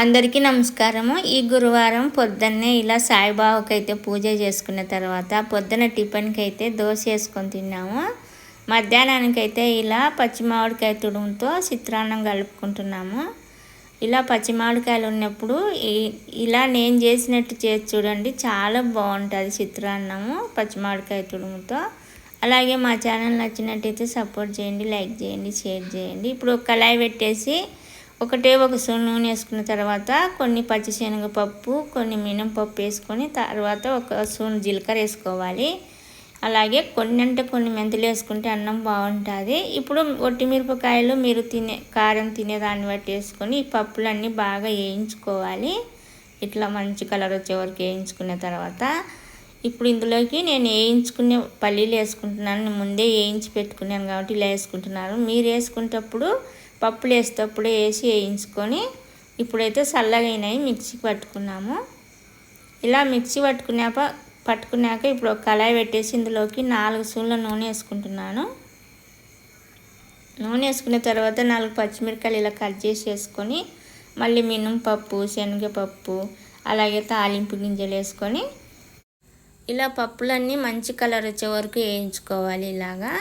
అందరికీ నమస్కారము. ఈ గురువారం పొద్దున్నే ఇలా సాయిబాబాకి అయితే పూజ చేసుకున్న తర్వాత పొద్దున టిఫిన్కి అయితే దోశ వేసుకొని తిన్నాము. మధ్యాహ్నానికి అయితే ఇలా పచ్చిమామిడికాయ తుడుముతో చిత్రాన్నం కలుపుకుంటున్నాము. ఇలా పచ్చిమామిడికాయలు ఉన్నప్పుడు ఇలా నేను చేసినట్టు చేసి చూడండి చాలా బాగుంటుంది చిత్రాన్నము పచ్చిమామిడికాయ తుడుముతో. అలాగే మా ఛానల్ నచ్చినట్టయితే సపోర్ట్ చేయండి లైక్ చేయండి షేర్ చేయండి. ఇప్పుడు కళాయి పెట్టేసి ఒకటే ఒక నూనె వేసుకున్న తర్వాత కొన్ని పచ్చిశనగపప్పు కొన్ని మినపప్పు వేసుకొని తర్వాత ఒక స్పూన్ జీలకర్ర వేసుకోవాలి. అలాగే కొన్ని అంటే కొన్ని మెంతులు వేసుకుంటే అన్నం బాగుంటుంది. ఇప్పుడు ఒట్టిమిరపకాయలు మీరు తినే కారం తినేదాన్ని బట్టి వేసుకొని ఈ పప్పులన్నీ బాగా వేయించుకోవాలి. ఇట్లా మంచి కలర్ వచ్చే వరకు వేయించుకున్న తర్వాత ఇప్పుడు ఇందులోకి నేను వేయించుకునే పల్లీలు వేసుకుంటున్నాను. ముందే వేయించి పెట్టుకున్నాను కాబట్టి ఇలా వేసుకుంటున్నాను మీరు వేసుకునేటప్పుడు పప్పులు వేసేటప్పుడే వేసి వేయించుకొని ఇప్పుడైతే చల్లగా అయినాయి. మిక్సీ పట్టుకున్నాము. ఇలా మిక్సీ పట్టుకున్నాక పట్టుకున్నాక ఇప్పుడు ఒక కళాయి పెట్టేసి ఇందులోకి నాలుగు సూళ్ళ నూనె వేసుకుంటున్నాను. నూనె వేసుకున్న తర్వాత నాలుగు పచ్చిమిరకాయలు ఇలా కట్ చేసి వేసుకొని మళ్ళీ మినపప్పు శనగపప్పు అలాగే తాలింపు గింజలు వేసుకొని ఇలా పప్పులన్నీ మంచి కలర్ వచ్చే వరకు వేయించుకోవాలి ఇలాగా.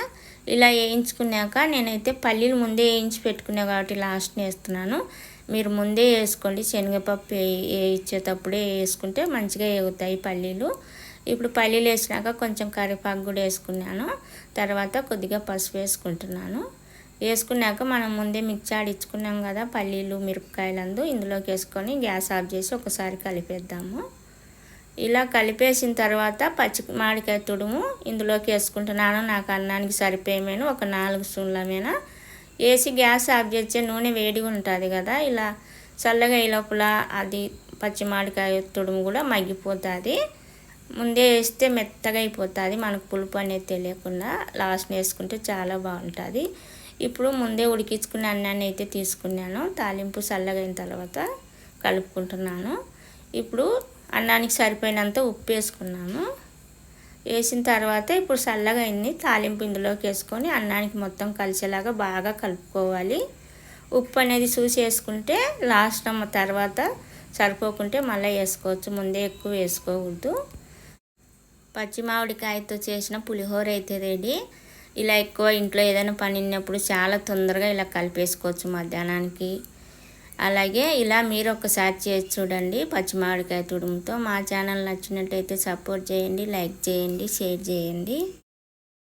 ఇలా వేయించుకున్నాక నేనైతే పల్లీలు ముందే వేయించి పెట్టుకున్నా కాబట్టి లాస్ట్ వేస్తున్నాను. మీరు ముందే వేసుకోండి. శనగపప్పు వేయించేటప్పుడే వేసుకుంటే మంచిగా వేగుతాయి పల్లీలు. ఇప్పుడు పల్లీలు వేసినాక కొంచెం కరివేపాకు కూడా వేసుకున్నాను. తర్వాత కొద్దిగా పసుపు వేసుకుంటున్నాను. వేసుకున్నాక మనం ముందే మిక్సీ ఆడిచ్చుకున్నాం కదా పల్లీలు మిరపకాయలందు. ఇందులోకి వేసుకొని గ్యాస్ ఆఫ్ చేసి ఒకసారి కలిపేద్దాము. ఇలా కలిపేసిన తర్వాత పచ్చి మామిడికాయ తుడుము ఇందులోకి వేసుకుంటున్నాను. నాకు అన్నానికి సరిపోయేమేను. ఒక నాలుగు స్పూన్ల మీద వేసి గ్యాస్ ఆఫ్ చేసే నూనె వేడిగా ఉంటుంది కదా. ఇలా చల్లగా ఈ లోపల అది పచ్చి మామిడికాయ తుడుము కూడా మగ్గిపోతుంది. ముందే వేస్తే మెత్తగా అయిపోతుంది. మనకు పులుపు అనేది తెలియకుండా లాస్ట్ వేసుకుంటే చాలా బాగుంటుంది. ఇప్పుడు ముందే ఉడికించుకున్న అన్నాన్ని అయితే తీసుకున్నాను. తాలింపు చల్లగా అయిన తర్వాత కలుపుకుంటున్నాను. ఇప్పుడు అన్నానికి సరిపోయినంత ఉప్పు వేసుకున్నాను. వేసిన తర్వాత ఇప్పుడు చల్లగా అయింది తాలింపు ఇందులోకి వేసుకొని అన్నానికి మొత్తం కలిసేలాగా బాగా కలుపుకోవాలి. ఉప్పు అనేది చూసి వేసుకుంటే లాస్ట్ తర్వాత సరిపోకుంటే మళ్ళీ వేసుకోవచ్చు. ముందే ఎక్కువ వేసుకోకూడదు. పచ్చి మామిడికాయతో చేసిన పులిహోర అయితే రెడీ. ఇలా ఎక్కువ ఇంట్లో ఏదైనా పని ఉన్నప్పుడు చాలా తొందరగా ఇలా కలిపేసుకోవచ్చు మధ్యాహ్నానికి. అలాగే ఇలా మీరు ఒకసారి చేసి చూడండి పచ్చిమామిడికాయ తుడుముతో. మా ఛానల్ నచ్చినట్టయితే సపోర్ట్ చేయండి లైక్ చేయండి షేర్ చేయండి.